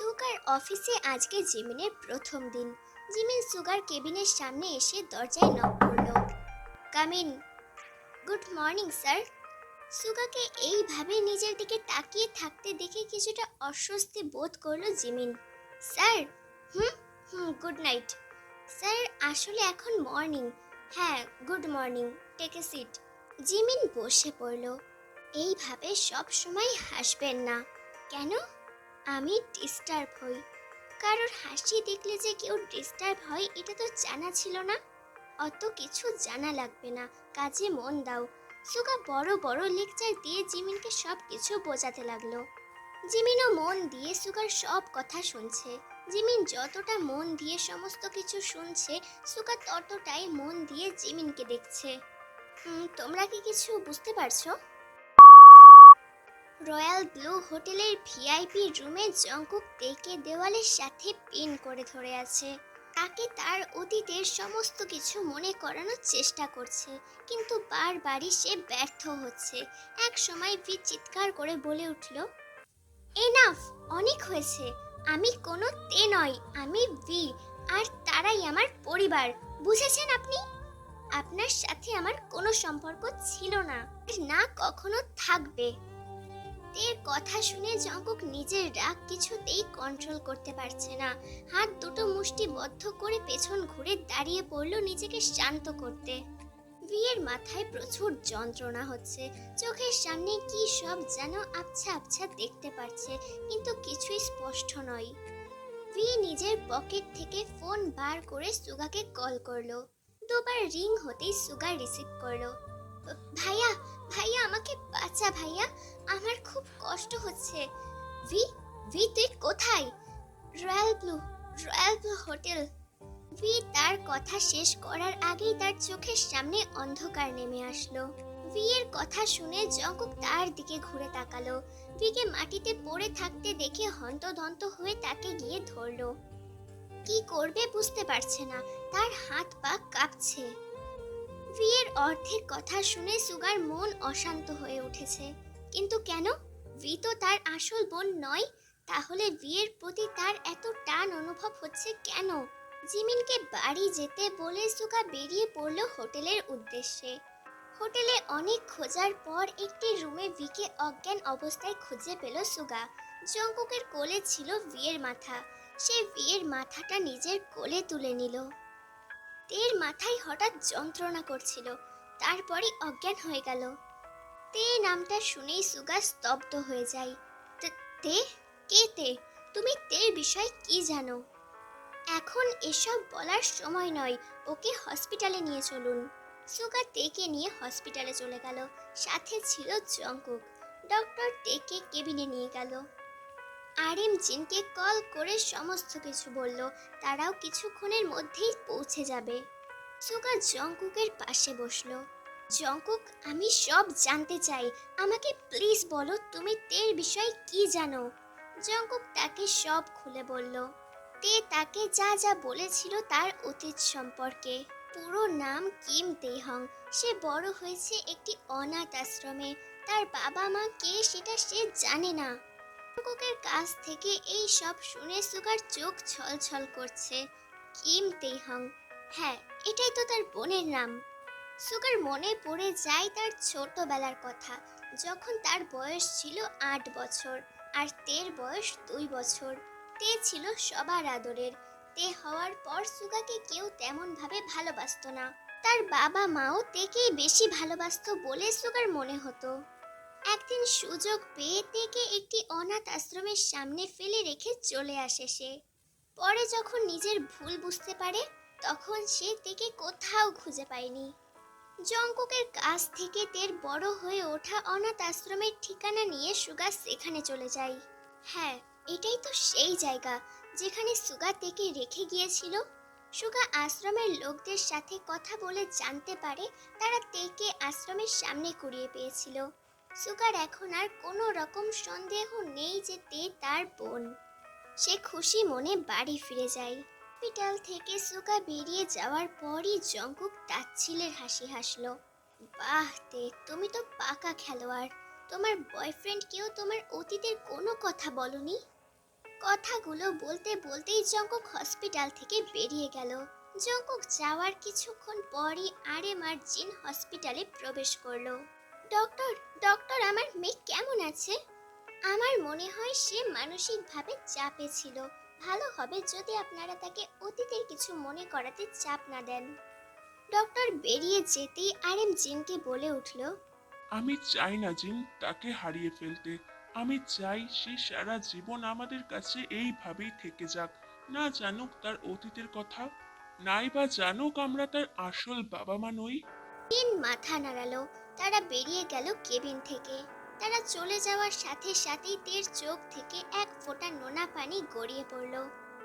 Sugar অফিসে আজকে জিমিনের প্রথম দিন। জিমিন সুগার কেবিনের সামনে এসে দরজায় নক করল। Come in good morning sir সুগাকে এইভাবে নিজের দিকে তাকিয়ে থাকতে দেখে কিছুটা অস্বস্তি বোধ করল Jimin. Sir hmm hmm good night sir আসলে এখন মর্নিং হ্যাঁ good morning take a seat Jimin বসে পড়ল। এইভাবে সব সময় হাসবেন না। কেন? আমি ডিস্টার্ব হই। কারোর হাসি দেখলে যে কেউ ডিস্টার্ব হয়, এটা তো জানা ছিল না। অত কিছু জানা লাগবে না, কাজে মন দাও। সুগা বড় বড় লেকচার দিয়ে জিমিনকে সব কিছু বোঝাতে লাগল। জিমিনও মন দিয়ে সুগার সব কথা শুনছে। জিমিন যতটা মন দিয়ে সমস্ত কিছু শুনছে, সুগা ততটাই মন দিয়ে জিমিনকে দেখছে। তোমরা কি কিছু বুঝতে পারছ? রয়্যাল ব্লু হোটেলের ভিআইপি রুমে জঙ্কুক তেকে দেওয়ালের সাথে পিন করে ধরে আছে। তাকে তার অতীতের সমস্ত কিছু মনে করানোর চেষ্টা করছে, কিন্তু বারবারই সে ব্যর্থ হচ্ছে। এক সময় ভি চিৎকার করে বলে উঠল, এনাফ, অনেক হয়েছে। আমি কোনো তে নয়, আমি ভি, আর তারাই আমার পরিবার। বুঝেছেন আপনি? আপনার সাথে আমার কোনো সম্পর্ক ছিল না। না কখনো থাকবে। তের কথা শুনে জঙ্কুক নিজের রাগ কিছুতেই কন্ট্রোল করতে পারছে না। হাত দুটো মুষ্টি বদ্ধ করে পেছন ঘুরে দাঁড়িয়ে পড়ল নিজেকে শান্ত করতে। বিয়ের মাথায় প্রচুর যন্ত্রণা হচ্ছে। চোখের সামনে কি সব যেন আবছা আবছা দেখতে পাচ্ছে কিন্তু কিছুই স্পষ্ট নয়। ভি নিজের পকেট থেকে ফোন বার করে সুগাকে কল করল। দুবার রিং হতেই সুগা রিসিভ করল। ভাইয়া ভাইয়া, আমাকে বাঁচা ভাইয়া। আমার খুব কষ্ট হচ্ছে। ভি ভি, তুই কোথায়? Royal blue royal blue hotel. V, তার কথা শেষ করার আগেই তার চোখের সামনে অন্ধকার নেমে আসলো। ভি এর কথা শুনে জঙ্কুক তার দিকে ঘুরে তাকালো। ভিকে মাটিতে পড়ে থাকতে দেখে হন্তদন্ত হয়ে তাকে গিয়ে ধরলো। কি করবে বুঝতে পারছে না। তার হাত পা কাঁপছে। ভিয়ের অর্ধেক কথা শুনে সুগার মন অশান্ত হয়ে উঠেছে। কিন্তু কেন? ভি তো তার আসল বোন নয়, তাহলে ভিয়ের প্রতি তার এত টান অনুভব হচ্ছে কেন? জিমিনকে বাড়ি যেতে বলে সুগা বেরিয়ে পড়ল হোটেলের উদ্দেশ্যে। হোটেলে অনেক খোঁজার পর একটি রুমে ভিকে অজ্ঞান অবস্থায় খুঁজে পেল সুগা। জঙ্কুকের কোলে ছিল ভিয়ের মাথা। সে ভিয়ের মাথাটা নিজের কোলে তুলে নিল। তের মাথায় হঠাৎ যন্ত্রণা করছিল। তারপরই অজ্ঞান হয়ে গেল। তে নামটা শুনেই সুগা স্তব্ধ হয়ে যায়। "তে- তে? কে তে? তুমি তের বিষয়ে কি জানো? এখন এসব বলার সময় নয়, ওকে হসপিটালে নিয়ে চলুন। সুগা তেকে নিয়ে হসপিটালে চলে গেল। সাথে ছিল জঙ্কুক ডক্টর তেকে কেবিনে নিয়ে গেল। আরিম জিনকে কল করে সমস্ত কিছু বলল। তারাও কিছুক্ষণের মধ্যেই পৌঁছে যাবে। সুগা জঙ্কুকের পাশে বসল। জঙ্কুক, আমি সব জানতে চাই। আমাকে প্লিজ বলো, তুমি তের বিষয়ে কি জানো? জঙ্কুক তাকে সব খুলে বলল। তে তাকে যা যা বলেছিল তার অতীত সম্পর্কে। পুরো নাম কিম তেহং। সে বড় হয়েছে একটি অনাথ আশ্রমে। তার বাবা মা কে সেটা সে জানে না। জঙ্কুকের কাছ থেকে এই সব শুনে সুগার চোখ ছলছল করছে। Kim Taehyung. হ্যাঁ এটাই তো তার বোনের নাম। সুগার মনে পড়ে যায় তার ছোটবেলার কথা, যখন তার বয়স ছিল আট বছর আর তের বয়স দুই বছর। তে ছিল সবার আদরের। তে হওয়ার পর সুগাকে কেউ তেমন ভাবে ভালোবাসতো না। তার বাবা মাও তেকেই বেশি ভালোবাসতো বলে সুগার মনে হতো। একদিন সুযোগ পেয়ে তেকে একটি অনাথ আশ্রমের সামনে ফেলে রেখে চলে আসে সে। পরে যখন নিজের ভুল বুঝতে পারে, তখন সে তেকে কোথাও খুঁজে পায়নি। জঙ্কুকের কাছ থেকে তের বড় হয়ে ওঠা অনাথ আশ্রমের ঠিকানা নিয়ে সুগা সেখানে চলে যায়। হ্যাঁ এটাই তো সেই জায়গা যেখানে সুগা তেকে রেখে গিয়েছিল। সুগা আশ্রমের লোকদের সাথে কথা বলে জানতে পারে তারা তেকে আশ্রমের সামনে কুড়িয়ে পেয়েছিল। সুগার এখন আর কোনো রকম সন্দেহ নেই যে তে তার বোন। সে খুশি মনে বাড়ি ফিরে যায়। হসপিটাল থেকে সুগা বেরিয়ে যাওয়ার পরই জঙ্কুক তাচ্ছিলের হাসি হাসলো। বাহ তে, তুমি তো পাকা খেলোয়াড়। তোমার বয়ফ্রেন্ডকেও তোমার অতীতের কোনো কথা বলনি? কথাগুলো বলতে বলতেই জঙ্কক হসপিটাল থেকে বেরিয়ে গেল। জঙ্কক যাওয়ার কিছুক্ষণ পরই আর জিন হসপিটালে প্রবেশ করল। ডক্টর ডক্টর আমার মেয়ে কেমন আছে? আমার মনে হয় সে মানসিকভাবে চাপে ছিল। ভালো হবে যদি আপনারা তাকে অতীতের কিছু মনে করাতে চাপ না দেন। ডক্টর বেরিয়ে যেতেই আরেম জিনকে বলে উঠল আমি চাই না জিন তাকে হারিয়ে ফেলতে। আমি চাই সে সারা জীবন আমাদের কাছে এইভাবেই থেকে যাক। না জানুক তার অতীতের কথা নাই বা জানুক আমরা তার আসল বাবা মা নই। তিন মাথা নাড়ালো। তারা বেরিয়ে গেল কেবিন থেকে। তারা চলে যাওয়ার সাথে সাথেই তের চোখ থেকে এক ফোঁটা নোনা পানি গড়িয়ে পড়ল।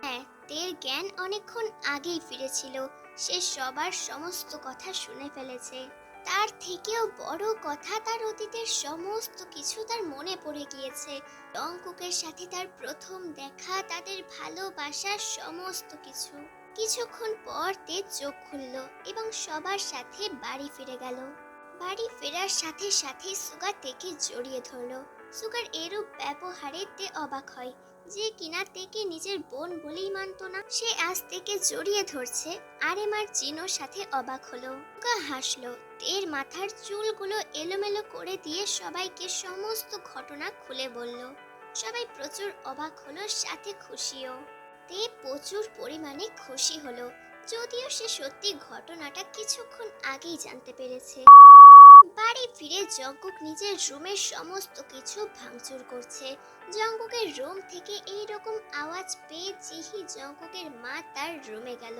হ্যাঁ তের জ্ঞান অনেকক্ষণ আগেই ফিরেছিল। সে সবার সমস্ত কথা শুনে ফেলেছে। তার থেকেও বড় কথা তার অতীতের সমস্ত কিছু তার মনে পড়ে গিয়েছে। টংকুকের সাথে তার প্রথম দেখা, তাদের ভালোবাসার সমস্ত কিছু। কিছুক্ষণ পর তে চোখ খুলল এবং সবার সাথে বাড়ি ফিরে গেল। বাড়ি ফেরার সাথে সাথে সুগার তেকে জড়িয়ে ধরলো। সুগার এরূপ ব্যবহারে তে অবাক হয় যে কিনা তেকে নিজের বোন বলেই মানত না। সে আজ থেকে জড়িয়ে ধরছে। আর এমার চিনোর সাথে অবাক হলো। সুগা হাসলো। তের মাথার চুলগুলো এলোমেলো করে দিয়ে সবাইকে সমস্ত ঘটনা খুলে বলল। সবাই প্রচুর অবাক হলো, সাথে খুশিও। তে প্রচুর পরিমাণে খুশি হলো। যদিও সে সত্যি ঘটনাটা কিছুক্ষণ আগেই জানতে পেরেছে। বাড়ি ফিরে জঙ্কুক নিজের রুমের সমস্ত কিছু ভাঙচুর করছে। জঙ্কুকের রুম থেকে এই রকম আওয়াজ পেয়ে জিহি জঙ্কুকের মা তার রুমে গেল।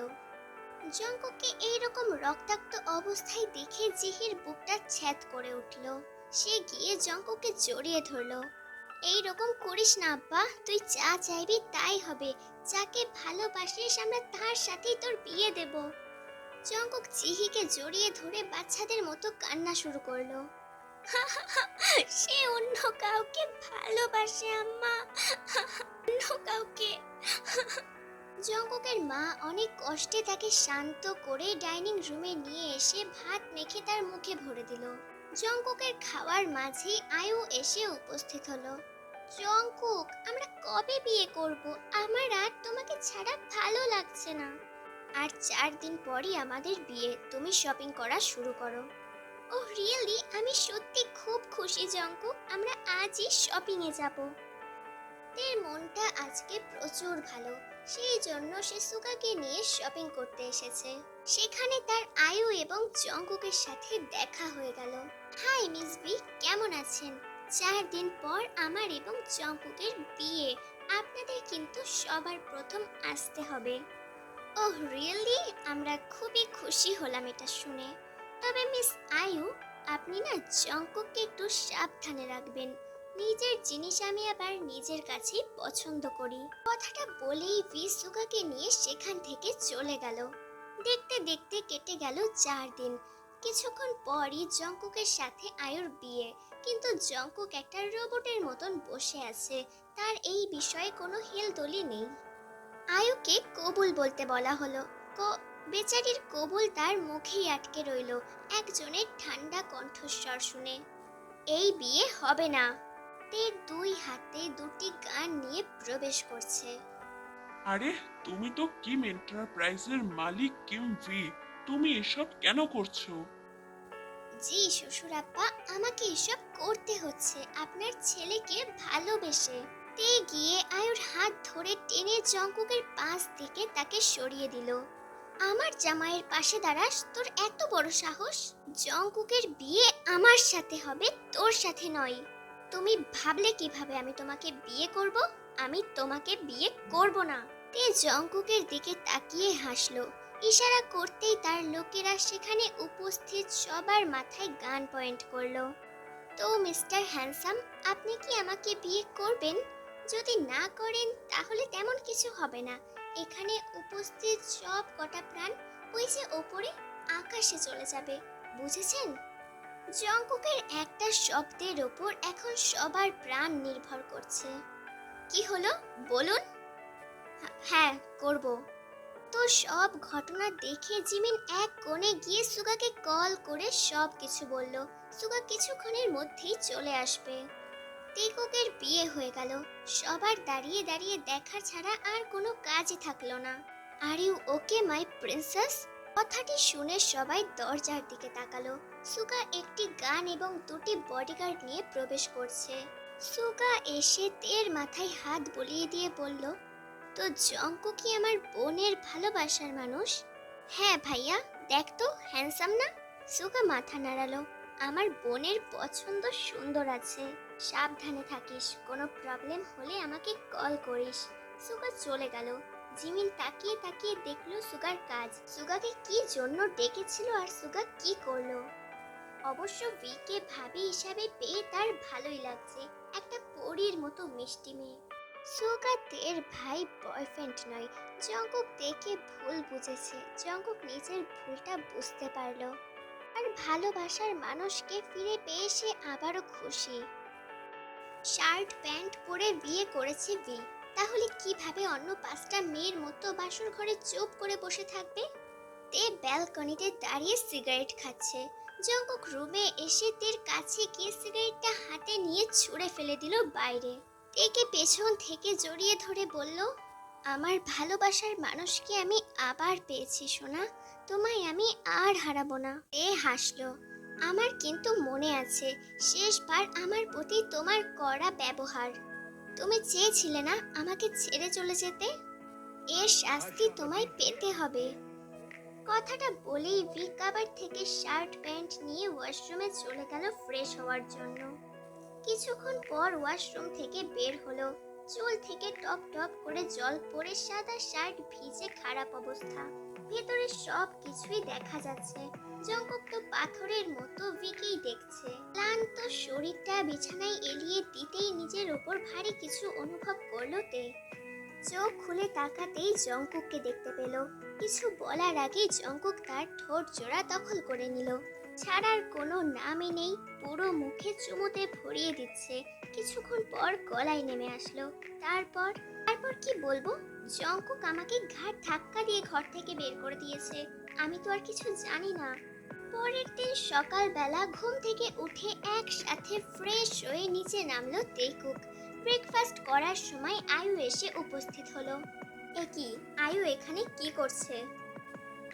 জঙ্কুককে এই রকম রক্তাক্ত অবস্থায় দেখে জিহির বুকটা ছ্যাদ করে উঠল। সে গিয়ে জঙ্কুককে জড়িয়ে ধরলো। এই রকম করিস না আব্বা, তুই যা চাইবি তাই হবে। যাকে ভালোবাসিস আমরা তার সাথেই তোর বিয়ে দেব। জঙ্কুক চিহিকে জড়িয়ে ধরে বাচ্চাদের মতো কান্না শুরু করল। সে অন্য কাউকে ভালোবাসে, আম্মা। অন্য কাউকে। জঙ্কুকের মা অনেক কষ্টে তাকে শান্ত করে ডাইনিং রুমে নিয়ে এসে ভাত মেখে তার মুখে ভরে দিল। জঙ্কুকের খাওয়ার মাঝেই আয়ু এসে উপস্থিত হলো। জঙ্কুক, আমরা কবে বিয়ে করব? আমার আর তোমাকে ছাড়া ভালো লাগছে না। আর চার দিন পরই আমাদের বিয়ে। তুমি শপিং করা শুরু করো। ও রিয়েলি আমি সত্যি খুব খুশি জঙ্কুক আমরা আজই শপিং এ যাব। তের মনটা আজকে প্রচুর ভালো। সেই জন্য সে সুগাকে নিয়ে শপিং করতে এসেছে। সেখানে তার আয়ু এবং জঙ্কুকের সাথে দেখা হয়ে গেল। হাই, মিস বি, কেমন আছেন? চার দিন পর আমার এবং জঙ্কুকের বিয়ে। আপনাদের কিন্তু সবার প্রথম আসতে হবে। Oh, really? আমরা খুবই খুশি হলাম এটা শুনে। তবে মিস আয়ু, আপনি না জঙ্কুককে একটু সাবধানে রাখবেন। নিজের জিনিস আমি আবার নিজের কাছেই পছন্দ করি। কথাটা বলেই ভি সুগাকে নিয়ে সেখান থেকে চলে গেল। দেখতে দেখতে কেটে গেল চার দিন। কিছুক্ষণ পরই জঙ্কুকের সাথে আয়ুর বিয়ে। কিন্তু জঙ্কুক একটা রোবটের মতন বসে আছে। তার এই বিষয়ে কোনো হেলদোলি নেই। আয়ুকে কবুল বলতে বলা হলো। ক- বেচারির কবুল তার মুখেই আটকে রইল একজনের ঠান্ডা কণ্ঠস্বর শুনে। এই বিয়ে হবে না তের দুই হাতে দুটি গান নিয়ে প্রবেশ করছে। আরে তুমি তো কিম এন্টারপ্রাইজের মালিক কিম ভি তুমি এসব কেন করছ? জি শ্বশুরাপ্পা আমাকে এসব করতে হচ্ছে। আপনার ছেলেকে ভালোবেসে। তে গিয়ে আয়ুর হাত ধরে টেনে জঙ্কুকের পাশ থেকে তাকে সরিয়ে দিল। আমার জামাইয়ের পাশে দাঁড়াস, তোর এত বড় সাহস। জঙ্কুকের বিয়ে আমার সাথে হবে, তোর সাথে নয়। তুমি ভাবলে কীভাবে আমি তোমাকে বিয়ে করব? আমি তোমাকে বিয়ে করব না। তে জঙ্কুকের দিকে তাকিয়ে হাসলো। ইশারা করতেই তার লোকেরা সেখানে উপস্থিত সবার মাথায় গান পয়েন্ট করল। তো, মিস্টার হ্যান্ডসাম, আপনি কি আমাকে বিয়ে করবেন? যদি না করেন তাহলে তেমন কিছু হবে না। এখানে উপস্থিত সব কটা প্রাণ ওই যে ওপরে আকাশে চলে যাবে বুঝেছেন? জঙ্কুকের একটা শব্দের ওপর এখন সবার প্রাণ নির্ভর করছে। কি হলো? বলুন। হ্যাঁ, করব। তো সব ঘটনা দেখে জিমিন এক কোণে গিয়ে সুগাকে কল করে সব কিছু বলল। সুগা কিছুক্ষণের মধ্যেই চলে আসবে। টিকুকের বিয়ে হয়ে গেল। সবার দাঁড়িয়ে দাঁড়িয়ে দেখা ছাড়া আর কোনো কাজই থাকল না। Are you okay, my princess? কথাটি শুনে সবাই দরজার দিকে তাকালো। সুগা একটি গান এবং দুটি বডিগার্ড নিয়ে প্রবেশ করছে। সুগা এসে তের মাথায় হাত বুলিয়ে দিয়ে বলল, তো জঙ্কু কি আমার বোনের ভালোবাসার মানুষ? হ্যাঁ ভাইয়া, দেখ তো, হ্যান্ডসাম না? সুগা মাথা নাড়ালো। আমার বোনের পছন্দ সুন্দর আছে। সাবধানে থাকিস, কোনো প্রবলেম হলে আমাকে কল করিস। সুগা চলে গেল। জিমিন তাকিয়ে তাকিয়ে দেখল সুগার কাজ। সুগাকে কি জন্য ডেকেছিল আর সুগা কি করল? অবশ্য ভিকে ভাবি হিসাবে পেয়ে তার ভালোই লাগছে। একটা পরীর মতো মিষ্টি মেয়ে। সুগা তের ভাই বয়ফ্রেন্ড নয়। জঙ্কুক দেখে ভুল বুঝেছে। জঙ্কুক নিজের ভুলটা বুঝতে পারল। আর ভালোবাসার মানুষকে ফিরে পেয়ে সে আবারও খুশি। শার্ট প্যান্ট পরে বিয়ে করেছে ভি তাহলে কীভাবে অন্য পাঁচটা মেয়ের মতো বাসর ঘরে চুপ করে বসে থাকবে? তে ব্যালকনিতে দাঁড়িয়ে সিগারেট খাচ্ছে। জঙ্কুক রুমে এসে তের কাছে গিয়ে সিগারেটটা হাতে নিয়ে ছুঁড়ে ফেলে দিল বাইরে। তেকে পেছন থেকে জড়িয়ে ধরে বলল, আমার ভালোবাসার মানুষকে আমি আবার পেয়েছি সোনা। তোমায় আমি আর হারাবো না। এ হাসলো। আমার কিন্তু মনে আছে শেষবার আমার প্রতি তোমার কড়া ব্যবহার। তুমি চেয়েছিলে না আমাকে ছেড়ে চলে যেতে? এর শাস্তি তোমায় পেতে হবে। কথাটা বলেই ভি কাবার থেকে শার্ট প্যান্ট নিয়ে ওয়াশরুমে চলে গেল ফ্রেশ হওয়ার জন্য। কিছুক্ষণ পর ওয়াশরুম থেকে বের হলো। চুল থেকে টপ টপ করে জল পড়ে সাদা শার্ট ভিজে খারাপ অবস্থা। ভেতরে সব কিছুই দেখা যাচ্ছে। তো পাথরের মতো ভিকেই দেখছে। ক্লান্ত শরীরটা বিছানায় এলিয়ে দিতেই নিজের ওপর ভারী কিছু অনুভব করল তে। চোখ খুলে তাকাতেই জঙ্কুককে দেখতে পেল। কিছু বলার আগেই জঙ্কুক তার ঠোঁট জোড়া দখল করে নিল। ছাড়ার কোনো নামই নেই, পুরো মুখে চুমুতে ভরিয়ে দিচ্ছে। কিছুক্ষণ পর গলায় নেমে আসলো। তারপর তারপর কি বলব? জঙ্কুক আমাকে ঘাট ধাক্কা দিয়ে ঘর থেকে বের করে দিয়েছে। আমি তো আর কিছু জানি না। পরের দিন সকালবেলা ঘুম থেকে উঠে একসাথে ফ্রেশ হয়ে নিচে নামলো তেকুক। ব্রেকফাস্ট করার সময় আয়ু এসে উপস্থিত হলো। এ কি? আয়ু এখানে কি করছে?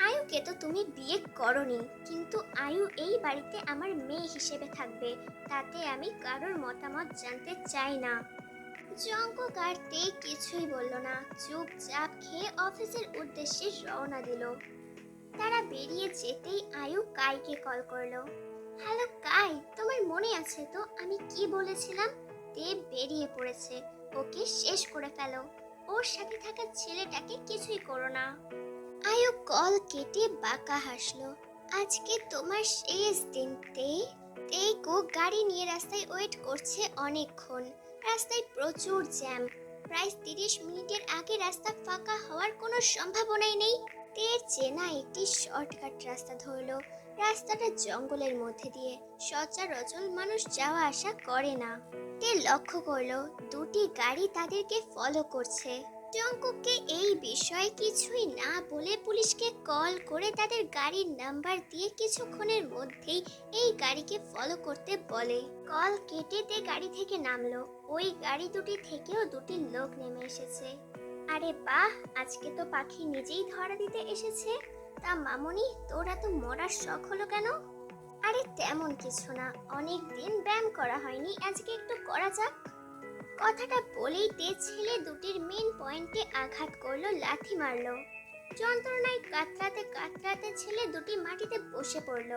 আয়ুকে তো তুমি বিয়ে করনি, কিন্তু আয়ু এই বাড়িতে আমার মেয়ে হিসেবে থাকবে। তাতে আমি কারোর মতামত জানতে চাই না। জঙ্কক আর কিছুই বলল না, চুপচাপ খেয়ে অফিসের উদ্দেশ্যে রওনা দিল। তারা বেরিয়ে যেতেই আয়ু কাইকে কল করল। হ্যালো কাই, তোমার মনে আছে তো আমি কি বলেছিলাম? দেব বেরিয়ে পড়েছে, ওকে শেষ করে ফেলো। ওর সাথে থাকা ছেলেটাকে কিছুই করো না। আয়ু কল কেটে বাঁকা হাসলো। আজকে তোমার শেষ দিন তেইকো গাড়ি নিয়ে রাস্তায় ওয়েট করছে অনেকক্ষণ। রাস্তায় প্রচুর জ্যাম। প্রায় তিরিশ মিনিটের আগে রাস্তা ফাঁকা হওয়ার কোনো সম্ভাবনাই নেই। তের চেনা একটি শর্টকাট রাস্তা ধরলো। রাস্তাটা জঙ্গলের মধ্যে দিয়ে। সচরাচর মানুষ যাওয়া আসা করে না। তে লক্ষ্য করল, দুটি গাড়ি তাদেরকে ফলো করছে। জঙ্কুককে এই বিষয়ে কিছুই না বলে পুলিশকে কল করে তাদের গাড়ির নাম্বার দিয়ে কিছুক্ষণের মধ্যেই এই গাড়িকে ফলো করতে বলে। কল কেটে তে গাড়ি থেকে নামলো। ওই গাড়ি দুটি থেকেও দুটি লোক নেমে এসেছে। আরে বাহ, আজকে তো পাখি নিজেই ধরা দিতে এসেছে। তা মামুনি, তোরা তো মরার শখ হলো কেন? আরে তেমন কিছু না অনেক দিন ব্যায়াম করা হয়নি, আজকে একটু করা যাক। কথাটা বলেই তে ছেলে দুটির মেন পয়েন্টে আঘাত করল, লাথি মারলো। যন্ত্রণায় কাতরাতে কাতরাতে ছেলে দুটি মাটিতে বসে পড়ল।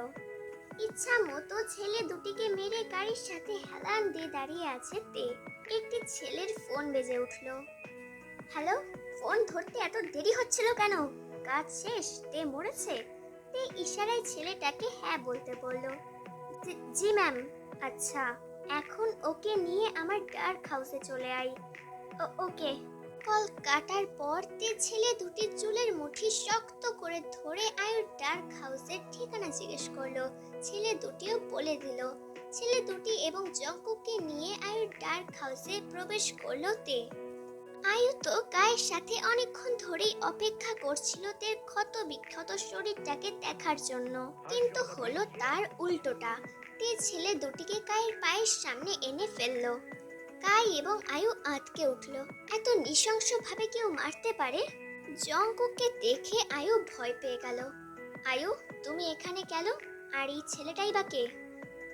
ইচ্ছা মতো ছেলে দুটিকে মেরে গাড়ির সাথে হেলান দিয়ে দাঁড়িয়ে আছে তে। একটি ছেলের ফোন বেজে উঠল। হ্যালো, ফোন ধরতে এত দেরি হচ্ছিল কেন? কাজ শেষ, তে মরেছে। তে ইশারায় ছেলেটাকে হ্যাঁ বলতে বলল। "জি- ম্যাম আচ্ছা এখন ওকে নিয়ে আমার ডার্ক হাউসে চলে আই। ওকে। কল কাটার পর তে ছেলে দুটির চুলের মুঠি শক্ত করে ধরে আয়ুর ডার্ক হাউসের ঠিকানা জিজ্ঞেস করল। ছেলে দুটিও বলে দিল। ছেলে দুটি এবং জঙ্কুককে নিয়ে আয়ুর ডার্ক হাউসে প্রবেশ করল তে। আয়ু তো গায়ের সাথে অনেকক্ষণ ধরেই অপেক্ষা করছিল তের ক্ষত বিক্ষত শরীরটাকে দেখার জন্য। কিন্তু হলো তার উল্টোটা। তে ছেলে দুটিকে গায়ের পায়ের সামনে এনে ফেলল। কাই এবং আয়ু আটকে উঠল। এত নৃশংসভাবে কেউ মারতে পারে? জঙ্কুককে দেখে আয়ু ভয় পেয়ে গেল। আয়ু, তুমি এখানে কেন? আর এই ছেলেটাই বা কে?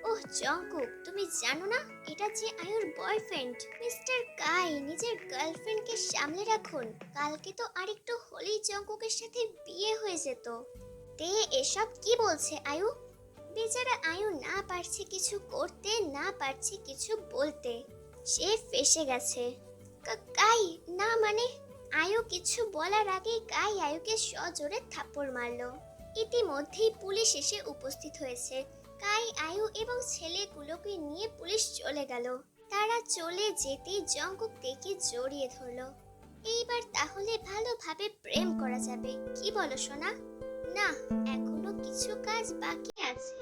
ওহ জঙ্কুক তুমি জানো না, এটা যে আয়ুর বয়ফ্রেন্ড মিস্টার কাই নিজের গার্লফ্রেন্ডকে সামলে রাখুন। কালকে তো আরেকটু হলেই জঙ্কুকের সাথে বিয়ে হয়ে যেত। তে, এসব কি বলছে আয়ু? বেচারা আয়ু না পারছে কিছু করতে, না পারছে কিছু বলতে। সে ফেসে গেছে। কাই, না মানে? আয়ু কিছু বলার আগেই কাই আয়ুকে সজোরে থাপ্পড় মারলো। ইতিমধ্যেই পুলিশ এসে উপস্থিত হয়েছে। কাই আয়ু এবং ছেলেগুলোকে নিয়ে পুলিশ চলে গেল। তারা চলে যেতেই জঙ্কুক দেখে জড়িয়ে ধরলো। এইবার তাহলে ভালোভাবে প্রেম করা যাবে, কি বলো সোনা? না, এখনও কিছু কাজ বাকি আছে।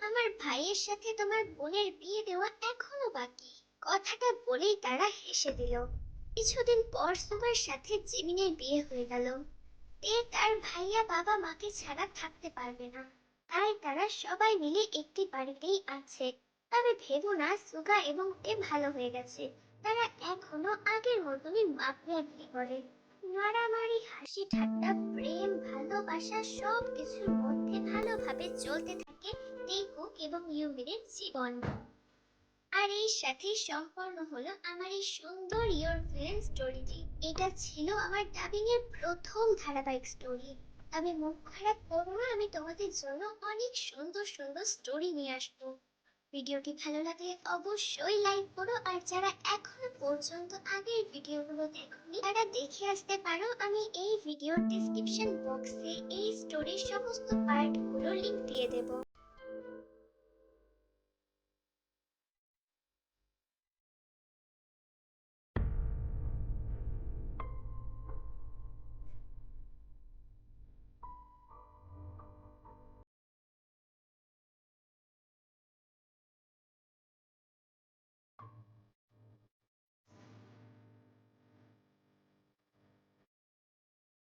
আমার ভাইয়ের সাথে তোমার বোনের বিয়ে দেওয়া এখনও বাকি। কথাটা বলেই তারা হেসে দিল। কিছুদিন পর তোমার সাথে জিমিনের বিয়ে হয়ে গেল। তে তার ভাইয়া বাবা মাকে ছাড়া থাকতে পারবে না। তাই তারা সবাই মিলে একটি বাড়িতেই আছে। তবে ভেবো না, সুগা এবং তে ভালো হয়ে গেছে। তারা এখনও আগের মতনই মাপড়াপড়ি করে। মারামারি হাসি, ঠাট্টা, প্রেম, ভালোবাসা সব কিছুর মধ্যে ভালোভাবে চলতে থাকে টেকুক এবং ইউমিনের জীবন। আর এই সাথে সম্পন্ন হলো আমার এই সুন্দর ইয়োর ভিলেন স্টোরিটি এটা ছিল আমার ডাবিং এর প্রথম ধারাবাহিক স্টোরি তবে মুখ খারাপ করব না, আমি তোমাদের জন্য অনেক সুন্দর সুন্দর স্টোরি নিয়ে আসব। ভিডিওটি ভালো লাগলে অবশ্যই লাইক করো, আর যারা এখনও পর্যন্ত আগের ভিডিওগুলো দেখোনি, তারা দেখে আসতে পারো, আমি এই ভিডিওর ডিসক্রিপশন বক্সে এই স্টোরির সমস্ত পার্টগুলো লিংক দিয়ে দেবো।